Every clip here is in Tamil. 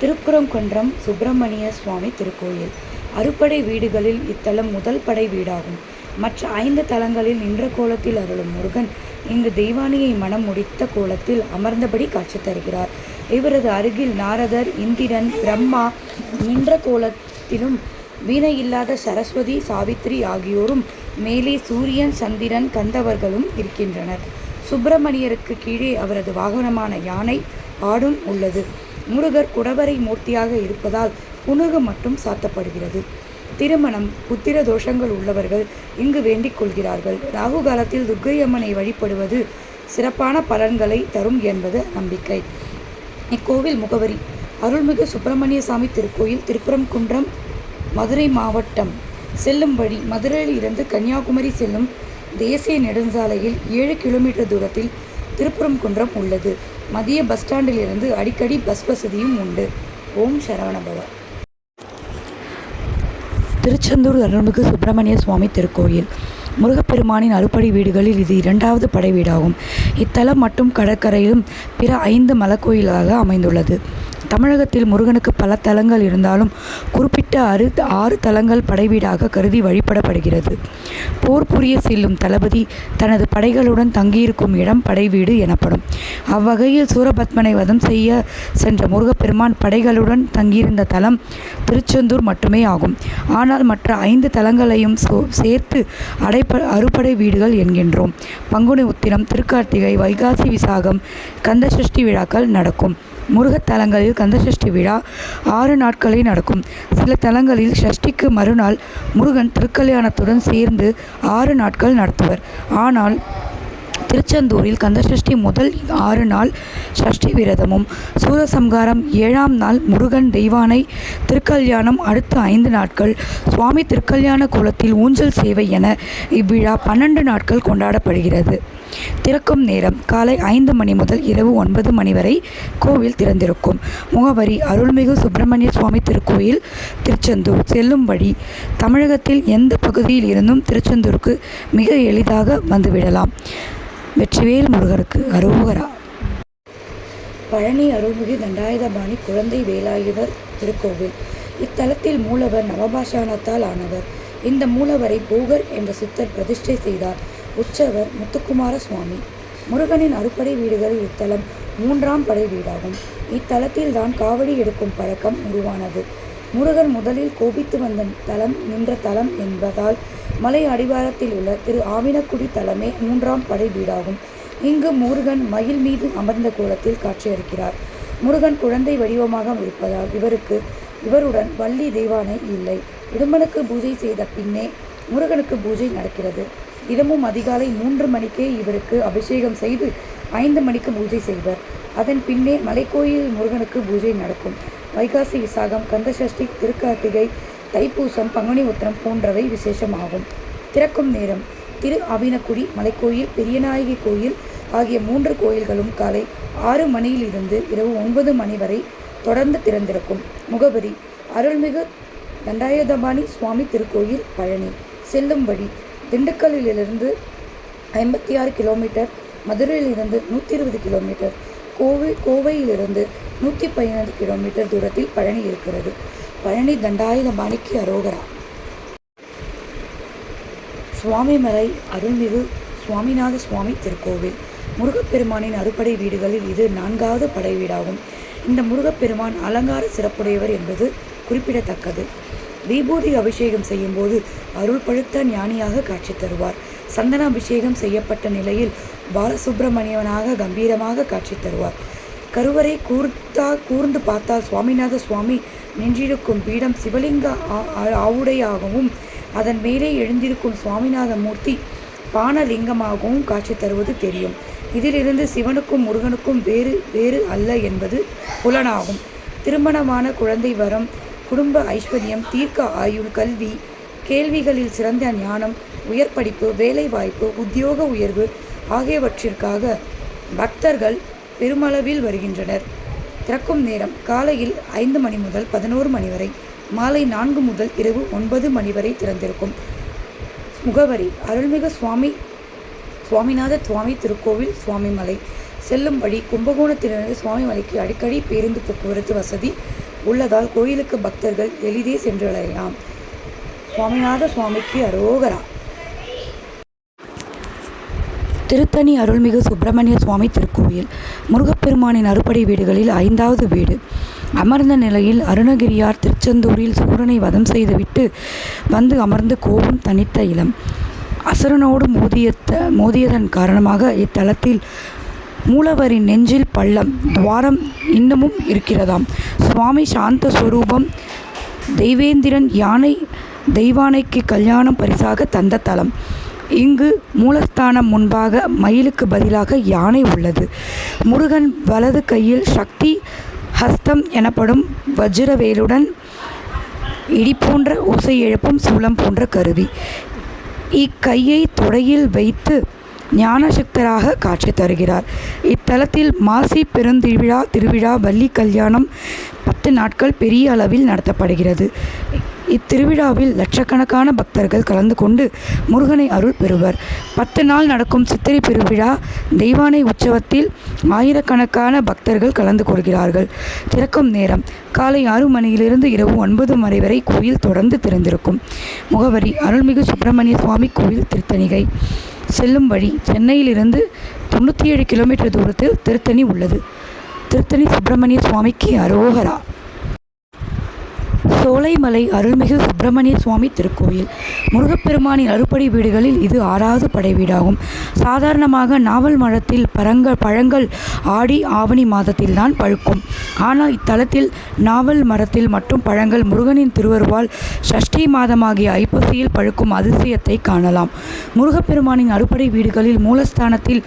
திருக்குறங்குன்றம் சுப்பிரமணிய சுவாமி திருக்கோயில் அறுபடை வீடுகளில் இத்தலம் முதல் படை வீடாகும். மற்ற ஐந்து தலங்களில் நின்ற கோலத்தில் அருளும் முருகன் இங்கு தெய்வானியை மனம் முடித்த கோலத்தில் அமர்ந்தபடி காட்சி தருகிறார். இவரது அருகில் நாரதர் இந்திரன் பிரம்மா நின்ற கோலத்திலும் வீணை இல்லாத சரஸ்வதி சாவித்திரி ஆகியோரும் மேலே சூரியன் சந்திரன் கந்தவர்களும் இருக்கின்றனர். சுப்பிரமணியருக்கு கீழே அவரது வாகனமான யானை ஆடும் உள்ளது. முருகர் குடவரை மூர்த்தியாக இருப்பதால் புனுகு மட்டும் சாத்தப்படுகிறது. திருமணம் புத்திர தோஷங்கள் உள்ளவர்கள் இங்கு வேண்டிக் கொள்கிறார்கள். ராகு காலத்தில் துர்க்கையம்மனை வழிபடுவது சிறப்பான பலன்களை தரும் என்பது நம்பிக்கை. இக்கோவில் முகவரி அருள்மிகு சுப்பிரமணியசாமி திருக்கோயில் திருப்பரங்குன்றம் மதுரை மாவட்டம் செல்லும் வழி மதுரையில் இருந்து கன்னியாகுமரி செல்லும் தேசிய நெடுஞ்சாலையில் ஏழு கிலோமீட்டர் தூரத்தில் திருப்பரங்குன்றம் உள்ளது. மதிய பஸ் ஸ்டாண்டிலிருந்து அடிக்கடி பஸ் வசதியும் உண்டு. ஓம் சரவணபவ. திருச்செந்தூர் அருள்மிகு சுப்பிரமணிய சுவாமி திருக்கோயில் முருகப்பெருமானின் அறுபடை வீடுகளில் இது இரண்டாவது படை வீடாகும். இத்தலம் மட்டும் கடற்கரையிலும் பிற ஐந்து மலக்கோயிலாக அமைந்துள்ளது. தமிழகத்தில் முருகனுக்கு பல தலங்கள் இருந்தாலும் குறிப்பிட்ட ஆறு ஆறு தலங்கள் படைவீடாக கருதி வழிபடப்படுகிறது. போர் புரிய செல்லும் தளபதி தனது படைகளுடன் தங்கியிருக்கும் இடம் படைவீடு எனப்படும். அவ்வகையில் சூரபத்மனை வதம் செய்ய சென்ற முருகப்பெருமான் படைகளுடன் தங்கியிருந்த தலம் திருச்செந்தூர் மட்டுமே ஆகும். ஆனால் மற்ற ஐந்து தலங்களையும் சேர்த்து அடைப்ப அறுபடை வீடுகள் என்கின்றோம். பங்குனி உத்திரம் திருக்கார்த்திகை வைகாசி விசாகம் கந்தசஷ்டி விழாக்கள் நடக்கும். முருகத் தலங்களில் கந்தசஷ்டி விழா ஆறு நாட்களே நடக்கும். சில தலங்களில் சஷ்டிக்கு மறுநாள் முருகன் திருக்கல்யாணத்துடன் சேர்ந்து ஆறு நாட்கள் நடத்துவர். ஆனால் திருச்செந்தூரில் கந்தசஷ்டி முதல் ஆறு நாள் சஷ்டி விரதமும் சூரசம்காரம் ஏழாம் நாள் முருகன் தெய்வானை திருக்கல்யாணம் அடுத்த ஐந்து நாட்கள் சுவாமி திருக்கல்யாண கோலத்தில் ஊஞ்சல் சேவை என இவ்விழா பன்னெண்டு நாட்கள் கொண்டாடப்படுகிறது. திறக்கும் நேரம் காலை ஐந்து மணி முதல் இரவு ஒன்பது மணி வரை கோவில் திறந்திருக்கும். முகவரி அருள்மிகு சுப்பிரமணிய சுவாமி திருக்கோயில் திருச்செந்தூர் செல்லும் வழி தமிழகத்தில் எந்த பகுதியில் இருந்தும் திருச்செந்தூருக்கு மிக எளிதாக வந்துவிடலாம். வெற்றிவேல் முருகனுக்கு அரோகரா. பழனி அருள்மிகு தண்டாயுதபாணி குழந்தை வேலாயுதர் திருக்கோவில் இத்தலத்தில் மூலவர் நவபாஷானத்தால் ஆனவர். இந்த மூலவரை போகர் என்ற சித்தர் பிரதிஷ்டை செய்தார். உற்சவர் முத்துக்குமார சுவாமி. முருகனின் அறுப்படை வீடுகளில் இத்தலம் மூன்றாம் படை வீடாகும். இத்தலத்தில் தான் காவடி எடுக்கும் பழக்கம் உருவானது. முருகன் முதலில் கோபித்து வந்த தலம் நின்ற தலம் என்பதால் மலை அடிவாரத்தில் உள்ள திரு ஆவினக்குடி தலமே மூன்றாம் படை வீடாகும். இங்கு முருகன் மயில் மீது அமர்ந்த கோலத்தில் காட்சியளிக்கிறார். முருகன் குழந்தை வடிவமாக இருப்பதால் இவருக்கு இவருடன் வள்ளி தெய்வானை இல்லை. இடும்பனுக்கு பூஜை செய்த பின்னே முருகனுக்கு பூஜை நடக்கிறது. தினமும் அதிகாலை மூன்று மணிக்கே இவருக்கு அபிஷேகம் செய்து ஐந்து மணிக்கு பூஜை செய்வர். அதன் பின்னே மலைக்கோயில் முருகனுக்கு பூஜை நடக்கும். வைகாசி விசாகம் கந்தசஷ்டி திருக்கார்த்திகை தைப்பூசம் பங்குனி உத்திரம் போன்றவை விசேஷமாகும். திறக்கும் நேரம் திரு அவினக்குடி மலைக்கோயில் பெரியநாயகி கோயில் ஆகிய மூன்று கோயில்களும் காலை ஆறு மணியிலிருந்து இரவு ஒன்பது மணி வரை தொடர்ந்து திறந்திருக்கும். முகவரி அருள்மிகு தண்டாயுதபாணி சுவாமி திருக்கோயில் பழனி செல்லும் வழி திண்டுக்கல்லிலிருந்து ஐம்பத்தாறு கிலோமீட்டர் மதுரையிலிருந்து நூற்றி இருபது கிலோமீட்டர் கோவையிலிருந்து நூற்றி பதினைந்து கிலோமீட்டர் தூரத்தில் பழனி இருக்கிறது. பழநி தண்டாயுதபாணிக்கு அரோகரா. சுவாமிமலை அருள்மிகு சுவாமிநாத சுவாமி திருக்கோவில் முருகப்பெருமானின் அறுபடை வீடுகளில் இது நான்காவது படை வீடாகும். இந்த முருகப்பெருமான் அலங்கார சிறப்புடையவர் என்பது குறிப்பிடத்தக்கது. விபூதி அபிஷேகம் செய்யும் போது அருள் பழுத்த ஞானியாக காட்சி தருவார். சந்தனாபிஷேகம் செய்யப்பட்ட நிலையில் பாலசுப்பிரமணியனாக கம்பீரமாக காட்சி தருவார். கருவறை கூர்ந்து பார்த்தால் சுவாமிநாத சுவாமி நின்றிருக்கும் பீடம் சிவலிங்க ஆவுடையாகவும் அதன் மேலே எழுந்திருக்கும் சுவாமிநாத மூர்த்தி பானலிங்கமாகவும் காட்சி தருவது தெரியும். இதிலிருந்து சிவனுக்கும் முருகனுக்கும் வேறு வேறு அல்ல என்பது புலனாகும். திருமணமான குழந்தை வரம் குடும்ப ஐஸ்வர்யம் தீர்க்க ஆயுள் கல்வி கேள்விகளில் சிறந்த ஞானம் உயர் படிப்பு வேலைவாய்ப்பு உத்தியோக உயர்வு ஆகியவற்றிற்காக பக்தர்கள் பெருமளவில் வருகின்றனர். திறக்கும் நேரம் காலையில் ஐந்து மணி முதல் பதினோரு மணி வரை மாலை நான்கு முதல் இரவு ஒன்பது மணி வரை திறந்திருக்கும். முகவரி அருள்மிகு சுவாமி சுவாமிநாத சுவாமி திருக்கோவில் சுவாமிமலை செல்லும் வழி கும்பகோணத்திலிருந்து சுவாமிமலைக்கு அடிக்கடி பேருந்து போக்குவரத்து வசதி உள்ளதால் கோயிலுக்கு பக்தர்கள் எளிதே சென்றடையலாம் சுவாமிநாத சுவாமிக்கு அரோகரா. திருத்தணி அருள்மிகு சுப்பிரமணிய சுவாமி திருக்கோயில் முருகப்பெருமானின் அறுபடை வீடுகளில் ஐந்தாவது வீடு. அமர்ந்த நிலையில் அருணகிரியார் திருச்செந்தூரில் சூரனை வதம் செய்துவிட்டு வந்து அமர்ந்து கோபம் தனித்த இளம். அசுரனோடு மோதியத்த மோதியதன் காரணமாக இத்தலத்தில் மூலவரின் நெஞ்சில் பள்ளம் துவாரம் இன்னமும் இருக்கிறதாம். சுவாமி சாந்த ஸ்வரூபம் தெய்வேந்திரன் யானை தெய்வானைக்கு கல்யாணம் பரிசாக தந்த தலம். இங்கு மூலஸ்தானம் முன்பாக மயிலுக்கு பதிலாக யானை உள்ளது. முருகன் வலது கையில் சக்தி ஹஸ்தம் எனப்படும் வஜ்ரவேலுடன் இடி போன்ற ஓசை எழுப்பும் சூலம் போன்ற கருவி. இக்கையை தொடையில் வைத்து ஞானசக்தராக காட்சி தருகிறார். இத்தலத்தில் மாசி பெருந்திருவிழா திருவிழா வள்ளி கல்யாணம் பத்து நாட்கள் பெரிய அளவில் நடத்தப்படுகிறது. இத்திருவிழாவில் லட்சக்கணக்கான பக்தர்கள் கலந்து கொண்டு முருகனை அருள் பெறுவர். பத்து நாள் நடக்கும் சித்திரை பெருவிழா தெய்வானை உற்சவத்தில் ஆயிரக்கணக்கான பக்தர்கள் கலந்து கொள்கிறார்கள். திறக்கும் நேரம் காலை ஆறு மணியிலிருந்து இரவு ஒன்பது மணி வரை கோயில் தொடர்ந்து திறந்திருக்கும். முகவரி அருள்மிகு சுப்பிரமணிய சுவாமி கோயில் திருத்தணிகை. செல்லும் வழி சென்னையிலிருந்து தொண்ணூற்றி ஏழு கிலோமீட்டர் தூரத்தில் திருத்தணி உள்ளது. திருத்தணி சுப்பிரமணிய சுவாமிக்கு அரோகரா. சோலைமலை அருள்மிகு சுப்பிரமணிய சுவாமி திருக்கோயில். முருகப்பெருமானின் அறுபடை வீடுகளில் இது ஆறாவது படை வீடாகும். சாதாரணமாக நாவல் மரத்தில் பரங்க பழங்கள் ஆடி ஆவணி மாதத்தில்தான் பழுக்கும். ஆனால் இத்தலத்தில் நாவல் மரத்தில் மட்டும் பழங்கள் முருகனின் திருவருவால் சஷ்டி மாதமாகிய ஐப்பசியில் பழுக்கும் அதிசயத்தை காணலாம். முருகப்பெருமானின் அறுபடை வீடுகளில் மூலஸ்தானத்தில்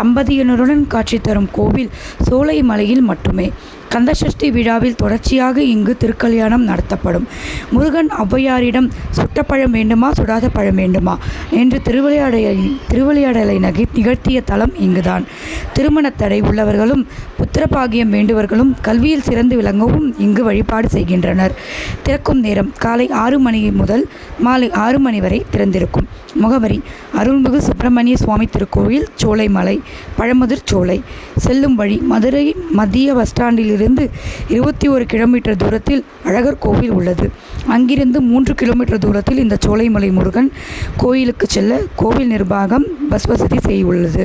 தம்பதியினருடன் காட்சி தரும் கோவில் சோலைமலையில் மட்டுமே. கந்தசஷ்டி விழாவில் தொடர்ச்சியாக இங்கு திருக்கல்யாணம் நடத்தப்படும். முருகன் ஔவையாரிடம் சுட்ட பழம் வேண்டுமா சுடாத பழம் வேண்டுமா? என்று திருவிளையாடலை திருவிளையாடலை நகி நிகழ்த்திய தலம் இங்குதான். திருமணத் தடை உள்ளவர்களும் புத்திரபாகியம் வேண்டுவர்களும் கல்வியில் சிறந்து விளங்கவும் இங்கு வழிபாடு செய்கின்றனர். திறக்கும் நேரம் காலை ஆறு மணி முதல் மாலை ஆறு மணி வரை திறந்திருக்கும். முகவரி அருள்மிகு சுப்பிரமணிய சுவாமி திருக்கோவில் சோலைமலை பழமுதிர் சோலை. செல்லும் வழி மதுரை மத்திய பஸ் ஸ்டாண்டில் ஸ்டாண்டிலிருந்து இருபத்தி ஒரு கிலோமீட்டர் தூரத்தில் அழகர் கோவில் உள்ளது. அங்கிருந்து மூன்று கிலோமீட்டர் தூரத்தில் இந்த சோலைமலை முருகன் கோயிலுக்கு செல்ல கோவில் நிர்வாகம் பஸ் வசதி செய்துள்ளது.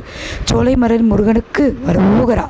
சோலைமலை முருகனுக்கு அரோகரா